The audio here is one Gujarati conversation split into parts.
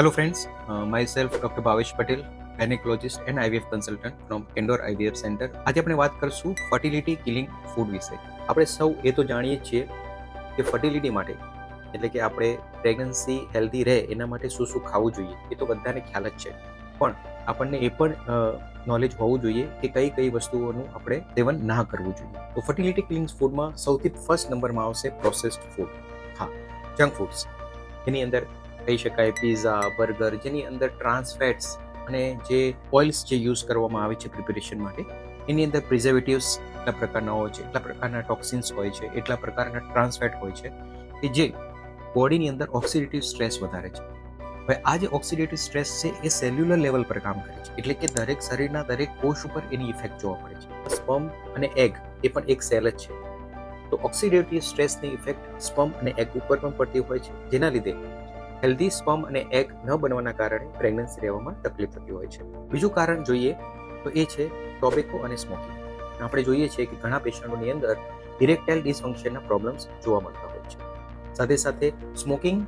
Hello friends, uh, myself Dr. Bhavesh Patel, gynaecologist and IVF consultant from Indore IVF centre આજે આપણે વાત કરશું ફર્ટિલિટી કિલિંગ ફૂડ વિશે. આપણે સૌ એ તો જાણીએ છીએ કે ફર્ટિલિટી માટે એટલે કે આપણે પ્રેગ્નન્સી હેલ્ધી રહે એના માટે શું શું ખાવું જોઈએ એ તો બધાને ખ્યાલ જ છે. પણ આપણને એ પણ નોલેજ હોવું જોઈએ કે કઈ કઈ વસ્તુઓનું આપણે સેવન ના કરવું જોઈએ. તો ફર્ટિલિટી કિલિંગ ફૂડમાં સૌથી ફર્સ્ટ નંબરમાં આવશે પ્રોસેસ્ડ ફૂડ હા જંક ફૂડ્સ એની અંદર કહી શકાય પીઝા બર્ગર જેની અંદર ટ્રાન્સફેટ્સ અને જે ઓઇલ્સ જે યુઝ કરવામાં આવે છે પ્રિપેરેશન માટે, એની અંદર પ્રિઝર્વેટિવ્સ એટલા પ્રકારના હોય છે, એટલા પ્રકારના ટોક્સિન્સ હોય છે, એટલા પ્રકારના ટ્રાન્સફેટ હોય છે કે જે બોડીની અંદર ઓક્સિડેટિવ સ્ટ્રેસ વધારે છે. હવે આ જે ઓક્સિડેટિવ સ્ટ્રેસ છે એ સેલ્યુલર લેવલ પર કામ કરે છે, એટલે કે દરેક શરીરના દરેક કોષ ઉપર એની ઇફેક્ટ જોવા મળે છે. સ્પમ અને એગ એ પણ એક સેલ જ છે. તો ઓક્સિડેટિવ સ્ટ્રેસની ઇફેક્ટ સ્પમ અને એગ ઉપર પણ પડતી હોય છે, જેના લીધે હેલ્ધી, સ્પમ અને એગ ન બનવાના કારણે પ્રેગ્નન્સી રહેવામાં તકલીફ થતી હોય છે. બીજું કારણ જોઈએ તો એ છે ટોબેકો અને સ્મોકિંગ. આપણે જોઈએ છીએ કે ઘણા પેશન્ટોની અંદર ઇરેક્ટાઇલ ડિસફંક્શનના પ્રોબ્લેમ્સ જોવા મળતા હોય છે. સાથે સાથે સ્મોકિંગ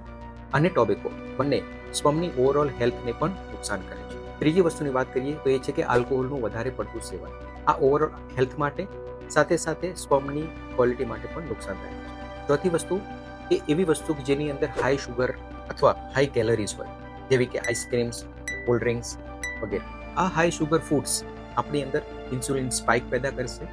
અને ટોબેકો બંને સ્પમની ઓવરઓલ હેલ્થને પણ નુકસાન કરે છે. ત્રીજી વસ્તુની વાત કરીએ તો એ છે કે આલ્કોહોલનું વધારે પડતું સેવન. આ ઓવરઓલ હેલ્થ માટે સાથે સાથે સ્પમની ક્વોલિટી માટે પણ નુકસાન થાય છે. ચોથી વસ્તુ એ એવી વસ્તુ કે જેની અંદર હાઈ શુગર અથવા હાઈ કેલરીઝ હોય, જેવી કે આઈસ્ક્રીમ્સ કોલ્ડ ડ્રિંક્સ વગેરે. આ હાઈ શુગર ફૂડ્સ આપણી અંદર ઇન્સ્યુલિન સ્પાઇક પેદા કરશે.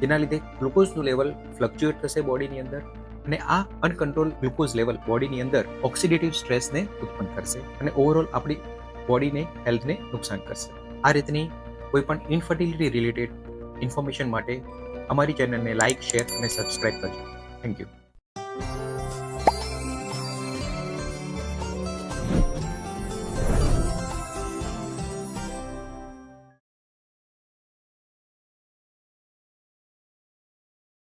જેના લીધે ગ્લુકોઝનું લેવલ ફ્લક્ચ્યુએટ થશે બોડીની અંદર અને આ અનકન્ટ્રોલ ગ્લુકોઝ લેવલ બોડીની અંદર ઓક્સિડેટિવ સ્ટ્રેસને ઉત્પન્ન કરશે અને ઓવરઓલ આપણી બોડીને હેલ્થને નુકસાન કરશે. આ રીતની કોઈપણ ઇન્ફર્ટિલિટી રિલેટેડ ઇન્ફોર્મેશન માટે અમારી ચેનલને લાઇક શેર અને સબસ્ક્રાઇબ કરજો. Thank you